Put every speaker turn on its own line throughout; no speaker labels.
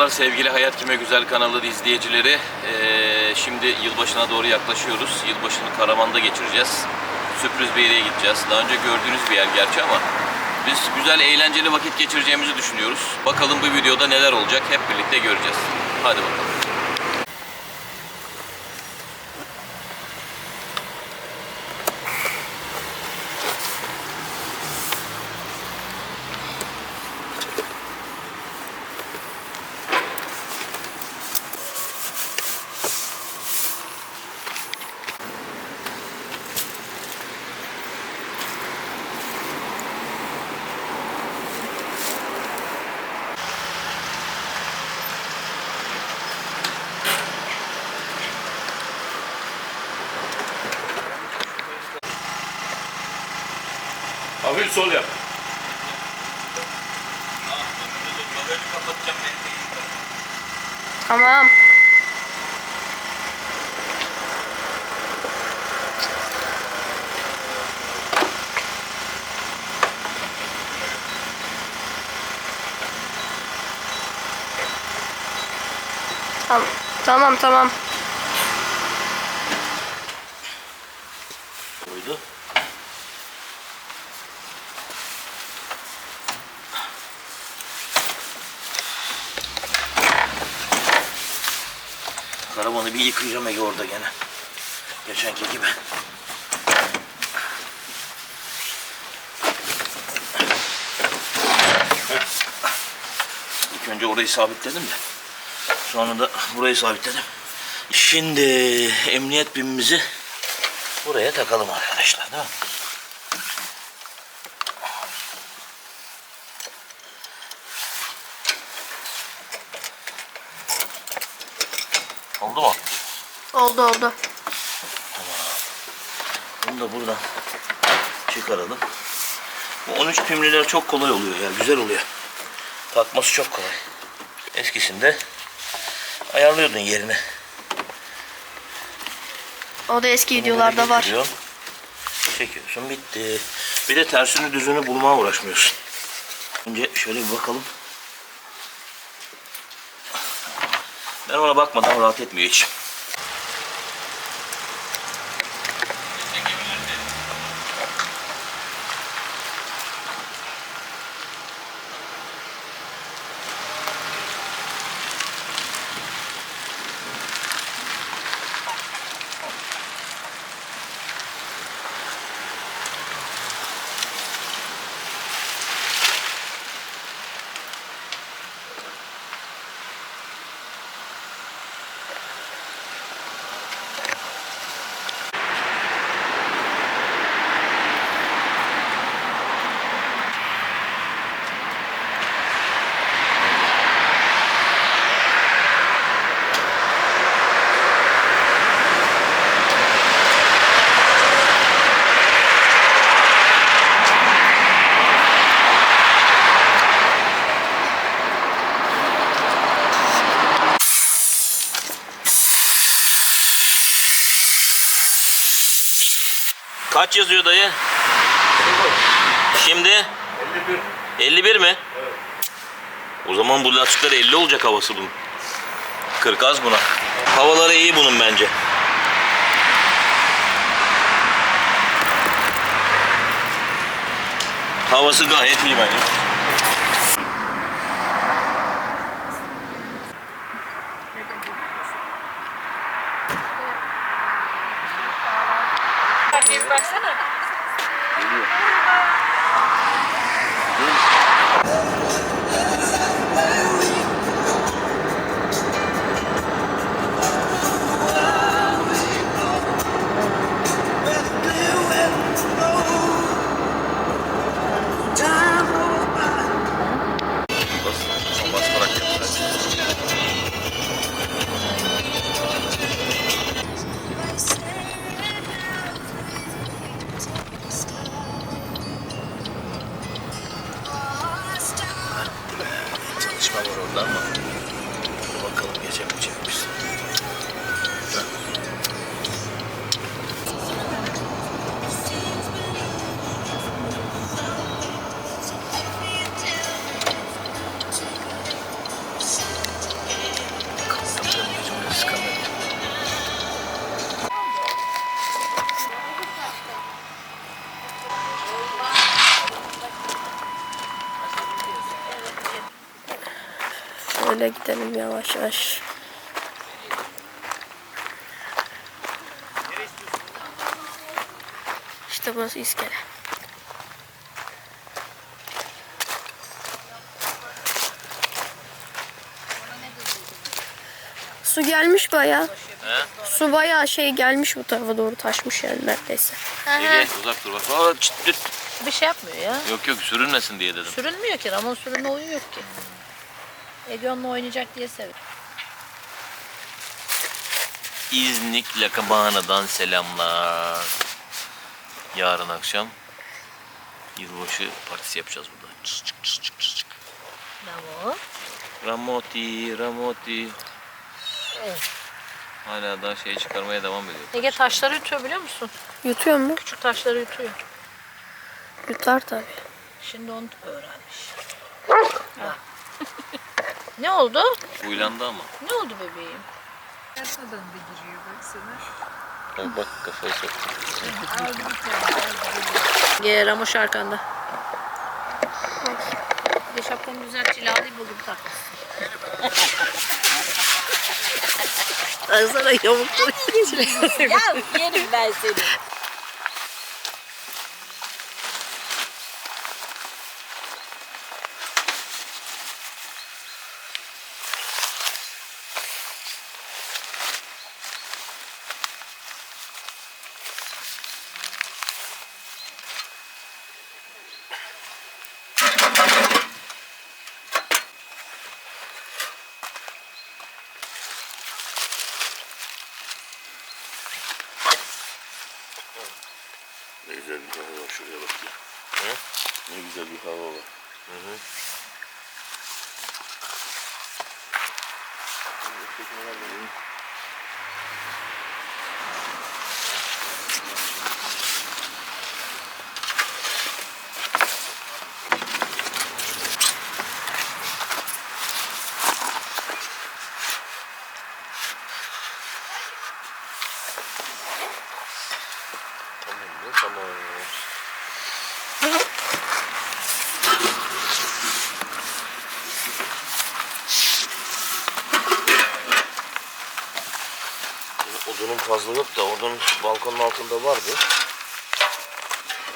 Merhabalar sevgili Hayat Kime Güzel kanalı izleyicileri. Ee, şimdi yılbaşına doğru yaklaşıyoruz. Yılbaşını Karaman'da geçireceğiz. Sürpriz bir yere gideceğiz. Daha önce gördüğünüz bir yer gerçi ama biz güzel eğlenceli vakit geçireceğimizi düşünüyoruz. Bakalım bu videoda neler olacak hep birlikte göreceğiz. Hadi bakalım.
Sol yap.
Tamam. Tamam. Tamam tamam.
Karavanı bir yıkayacağım Ege orada gene. Geçenki gibi. İlk önce orayı sabitledim de. Sonra da burayı sabitledim. Şimdi emniyet bimimizi buraya takalım arkadaşlar değil mi? Oldu mu?
Oldu oldu.
Bunu da buradan çıkaralım. Bu 13 pimliler çok kolay oluyor ya, güzel oluyor. Takması çok kolay. Eskisinde ayarlıyordun yerini.
O da eski videolarda var.
Getiriyorsun, Çekiyorsun bitti. Bir de tersini düzünü bulmaya uğraşmıyorsun. Önce şöyle bir bakalım. Ben ona bakmadan rahat etmiyor hiç. Kaç yazıyor dayı? Şimdi
51.
51 mi? O zaman bu lastikler 50 olacak havası bunun. 40 az buna. Havaları iyi bunun bence. Havası gayet iyi bence.
Şöyle gidelim yavaş yavaş. İşte burası iskele. Su gelmiş bayağı.
He?
Su bayağı şey gelmiş bu tarafa doğru taşmış yani neredeyse.
Ege uzak dur bak. Aa, çıt, çıt.
Bir şey yapmıyor ya.
Yok yok sürünmesin diye dedim.
Sürülmüyor ki. Ramon sürünme oyun yok ki. Ege onunla oynayacak diye seviyor.
İznik Lakabana'dan selamlar. Yarın akşam yılbaşı partisi yapacağız burada. Çıs çık çıs çık çıs çık.
Ramon.
Ramoti, Ramoti.
Evet.
Hala daha şey çıkarmaya devam ediyor.
Ege taşları yutuyor biliyor musun?
Yutuyor mu?
Küçük taşları yutuyor.
Yutar tabii.
Şimdi onu öğrenmiş. Ha. Ne oldu?
Uylandı ama.
Ne oldu bebeğim?
Arkadan da giriyor baksana.
Bak bak kafayı sok.
Aldı bir tane aldı.
Ege Ramoş arkanda. Bir de şapkanı düzelt cilalayı buldum takmışsın. Baksana yamukları Ya yerim ben seni.
Ne güzel bir hava var şuraya bak ya.
Hı?
Ne güzel bir hava var.
Hı hı.
Tamam mı? Tamam. Odunun fazla yok da odun balkonun altında vardı.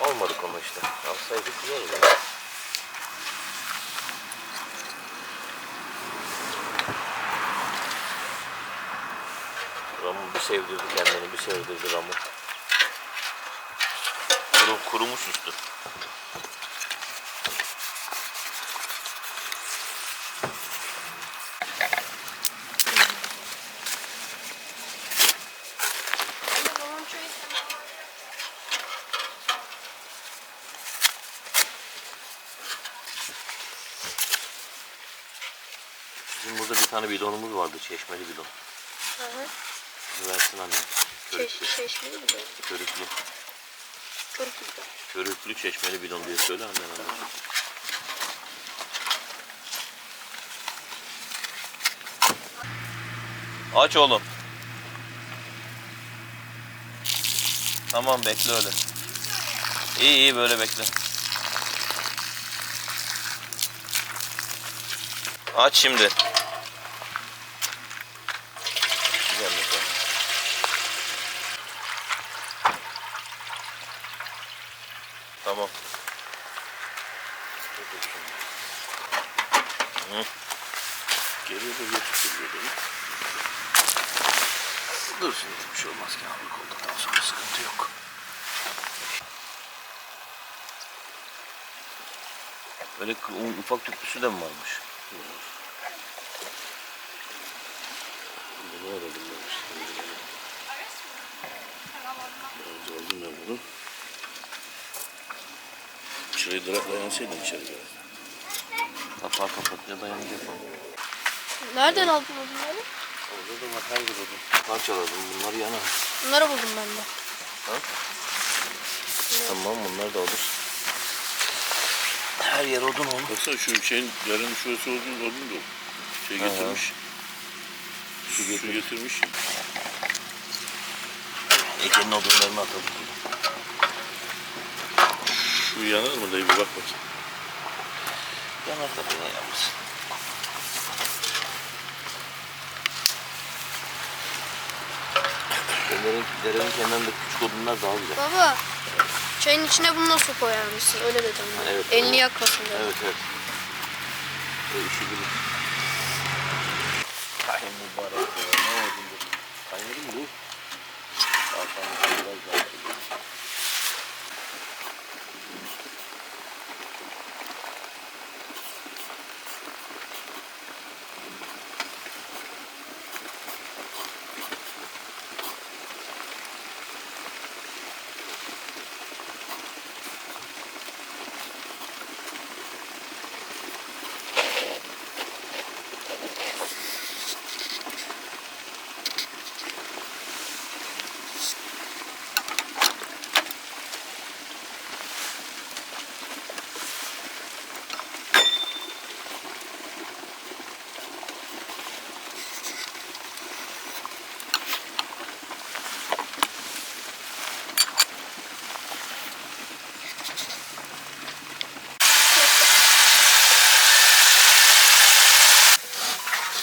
Almadık onu işte. Alsaydık güzel olurdu. Ramon bir sevdirdi kendini, bir sevdirdi Ramon. Kuru, kurumuş üstü. Burada bir tane bidonumuz vardı, çeşmeli bidon. Bizi versin anne. Körüklü,
Çeşmeli mi?
körüklü.
Güzel.
Körüklü çeşmeli bidon diye söyle annen anne.
Aç oğlum. Tamam bekle öyle. İyi iyi böyle bekle. Aç şimdi.
Güzel mesela.
Tamam.
Geliyor da götürüyor beni. Dur şimdi bir şey olmaz ki abi olduktan sonra sıkıntı yok.
Böyle ufak tüplüsü de mi varmış?
Bunu aradım ben işte. Biraz aldım ben bunu. Şurayı drakla yansaydın içeri biraz.
Kapağı kapatınca dayanacak mı?
Nereden aldın bunları?
Orada da var her odun. Parçaladım bunlar yanar.
Bunları buldum ben de.
Tamam bunlar da olur. Her yer odun oldu.
Baksana şu şeyin yarın şurası odun odun da şey
Aha.
getirmiş.
Su
Su
getir.
getirmiş.
Ege'nin odunlarını atalım.
Şu yanar mı dayı bir bak bakayım.
Yanar tabii ne yapmasın.
Derenin, derenin kenarında küçük odunlar daha güzel.
Baba çayın içine bunu nasıl koyar mısın? Öyle dedim ben.
Evet,
Elini
doğru.
yakmasın dedim.
Evet evet. Ve üşüdüm. Kayın mübarek ya. Ne oldu bu? Kaynadı mı bu? Daha sonra biraz daha çekelim.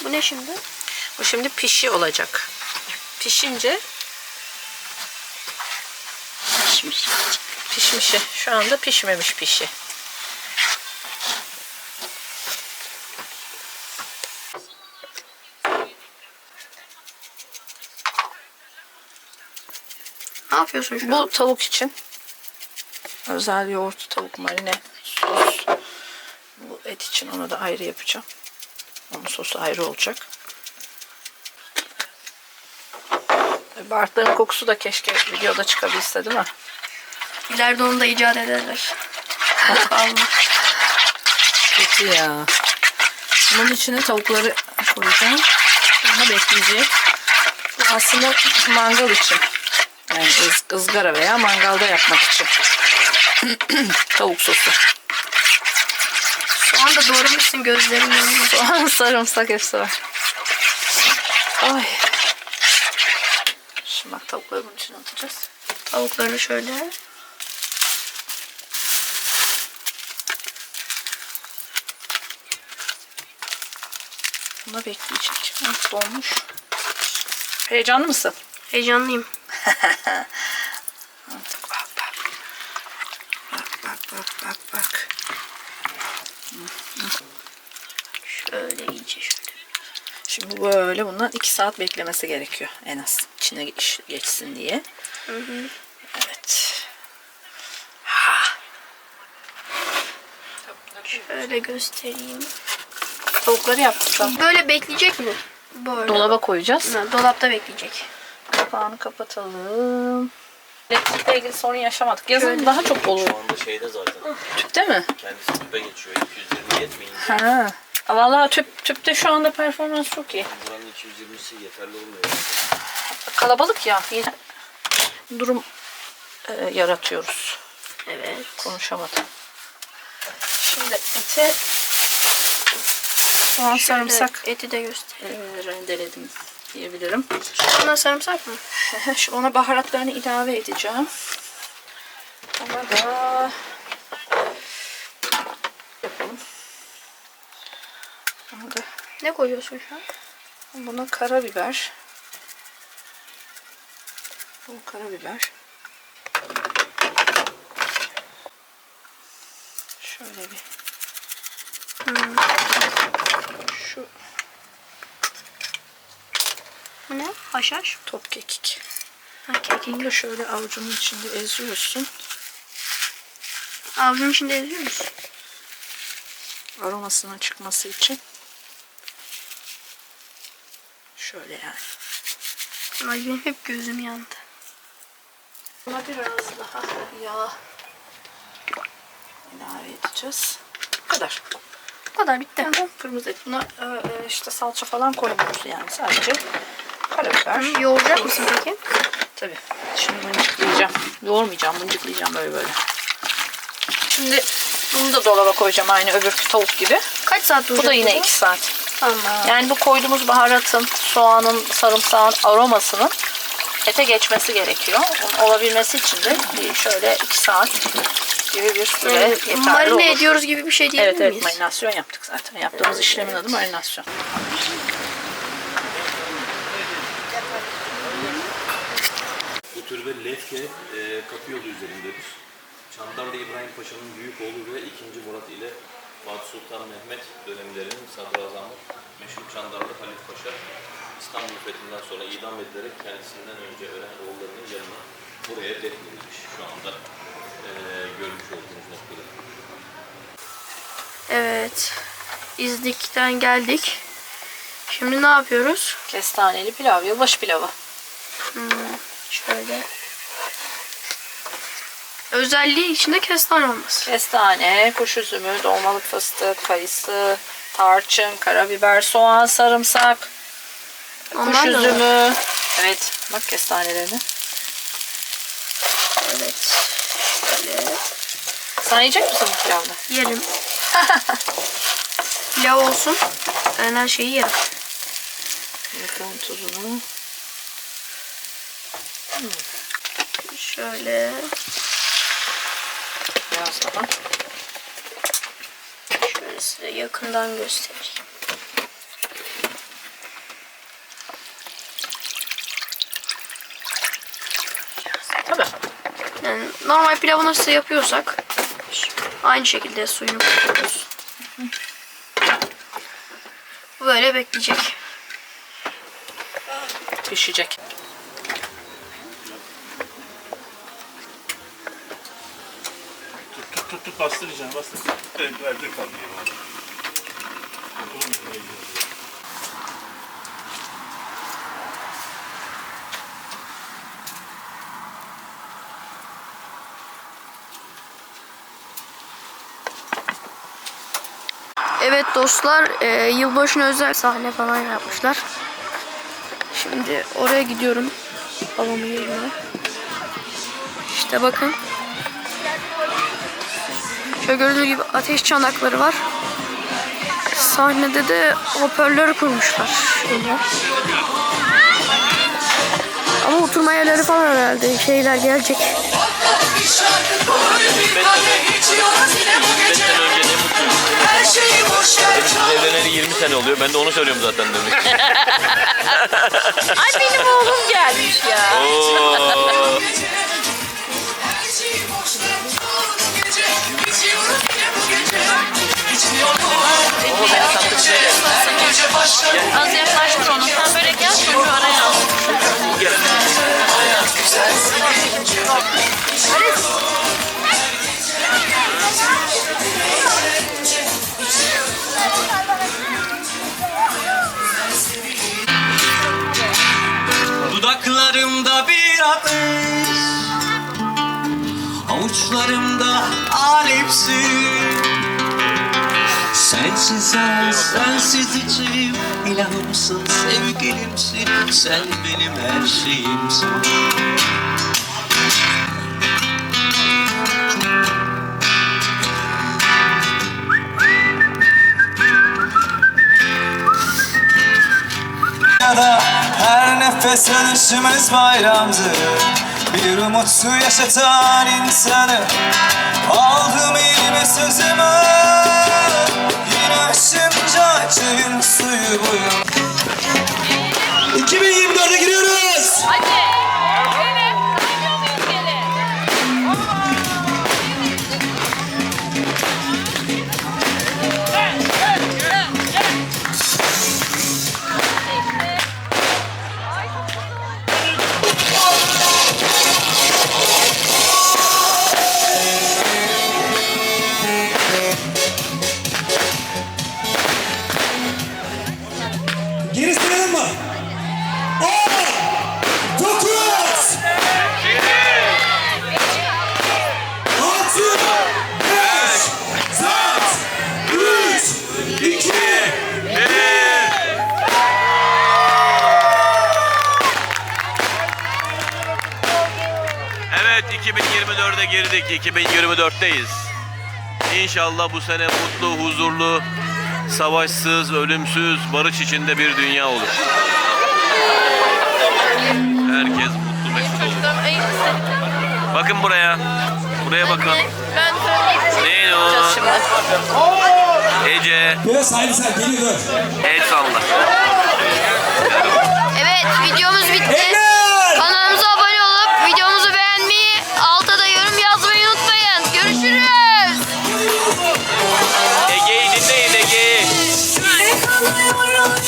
Bu ne şimdi?
Bu şimdi pişi olacak. Pişince
Pişmiş.
pişmişi. Şu anda pişmemiş pişi.
Ne yapıyorsun şu an?
Bu tavuk için. Özel yoğurt, tavuk marine, sos. Bu et için onu da ayrı yapacağım. Onun sosu ayrı olacak. Baharatların kokusu da keşke videoda çıkabilse değil mi?
İleride onu da icat ederler. Allah.
Kötü ya. Bunun içine tavukları koyacağım. Sonra bekleyecek. Bu aslında mangal için. Yani ız- ızgara veya mangalda yapmak için. Tavuk sosu.
Şu anda doğramışsın önünde.
Soğan, sarımsak hepsi var. Ay. Şimdi bak tavukları bunun içine atacağız.
Tavukları şöyle.
Buna bekleyecek. Nasıl olmuş? Heyecanlı mısın?
Heyecanlıyım.
Bak bak. Bak bak bak bak bak.
Şöyle iyice şöyle.
Şimdi böyle bundan 2 saat beklemesi gerekiyor en az. İçine geç- geçsin diye. Evet.
Şöyle göstereyim.
Tavukları yaptık. da.
Böyle bekleyecek mi? Böyle.
Dolaba koyacağız.
Ha, dolapta bekleyecek.
Kapağını kapatalım. Elektrikle ilgili sorun yaşamadık. Yazın
Şöyle.
daha çok olur.
Şu anda şeyde zaten.
Tüpte mi?
Kendisi tüpe geçiyor. 220 yetmeyince.
Ha. Vallahi tüp, tüpte şu anda performans çok iyi.
Buranın 220'si yeterli olmuyor.
Kalabalık ya. Durum e, yaratıyoruz.
Evet.
Konuşamadım. Şimdi ete soğan sarımsak
Eti de göster.
e, rendeledim diyebilirim.
Buna sarımsak mı?
Ona baharatlarını ilave edeceğim. Ona da
Ne koyuyorsun şu an?
buna karabiber. Bu karabiber. Şöyle bir. Şu
Bu ne? Haşhaş.
top kekik.
Ha, kekik.
Bunu da şöyle avucunun içinde eziyorsun.
Avucun içinde eziyor musun?
aromasının çıkması için. Şöyle yani.
Ay benim hep gözüm yandı.
Buna biraz daha yağ ilave edeceğiz. Bu kadar.
Bu kadar bitti.
Tamam. Kırmızı et. Buna e, e, işte salça falan koymuyoruz yani. Sadece karabiber.
Yoğuracak mısın peki?
Tabii. Şimdi mıncıklayacağım. Yoğurmayacağım. Mıncıklayacağım böyle böyle. Şimdi bunu da dolaba koyacağım aynı öbür tavuk gibi.
Kaç saat duracak
Bu da yine 2 saat.
Tamam.
Yani bu koyduğumuz baharatın, soğanın, sarımsağın aromasının ete geçmesi gerekiyor. Onun olabilmesi için de şöyle 2 saat gibi bir süre
Yani
yeterli
marine
olur.
ediyoruz gibi bir şey diyebilir
Evet evet
miyiz?
marinasyon yaptık zaten. Yaptığımız işlemin adı marinasyon.
Türbe Lefke e, kapı yolu üzerindedir. Çandarlı İbrahim Paşa'nın büyük oğlu ve 2. Murat ile Fatih Sultan Mehmet dönemlerinin sadrazamı meşhur Çandarlı Halit Paşa İstanbul fethinden sonra idam edilerek kendisinden önce ölen oğullarının yanına buraya defnedilmiş şu anda e, görmüş olduğunuz noktada.
Evet. İznik'ten geldik. Şimdi ne yapıyoruz?
Kestaneli pilav, yılbaşı pilavı.
Şöyle. Özelliği içinde kestane olması.
Kestane, kuş üzümü, dolmalık fıstık, kayısı, tarçın, karabiber, soğan, sarımsak, kuş
Onlar var.
üzümü. Evet, bak kestanelerini.
Evet. Şöyle
Sen yiyecek misin bu pilavda?
yerim. Pilav olsun. Ben her şeyi yerim.
Bakalım tuzunu.
Şöyle.
Biraz daha.
Şöyle size yakından göstereyim.
Tabii.
Yani normal pilavı nasıl yapıyorsak aynı şekilde suyunu koyuyoruz. Böyle bekleyecek.
Pişecek.
Tut tut bastıracaksın bastır. Evet, Evde kalmıyor.
Evet dostlar, e, yılbaşına özel sahne falan yapmışlar. Şimdi oraya gidiyorum. Babamın yerine. İşte bakın. Şöyle gördüğünüz gibi ateş çanakları var. Sahnede de hoparlör kurmuşlar. Şöyle. Ama oturma yerleri falan herhalde şeyler gelecek.
Evleneli 20 sene oluyor. Ben de onu söylüyorum zaten demek.
Ay benim oğlum gelmiş ya.
Oo.
Az yaklaştır onu. Sen böyle araya al.
Dudaklarımda bir ateş Avuçlarımda alevsin Sensin sen, sensiz içim. İlahımsın, sevgilimsin Sen benim her şeyimsin. Ya da her nefes alışımız bayramdır Bir umutsu yaşatan insanı Aldım elime sözümü Aşınca çayın suyu. Buyum 2024'e giriyoruz. Geri
2024'teyiz. İnşallah bu sene mutlu, huzurlu, savaşsız, ölümsüz, barış içinde bir dünya olur. Herkes mutlu, mesut olur. Bakın buraya. Buraya bakın. Neyin o? Ece.
Biraz haydi sen geliyor.
El salla. Evet videomuz bitti.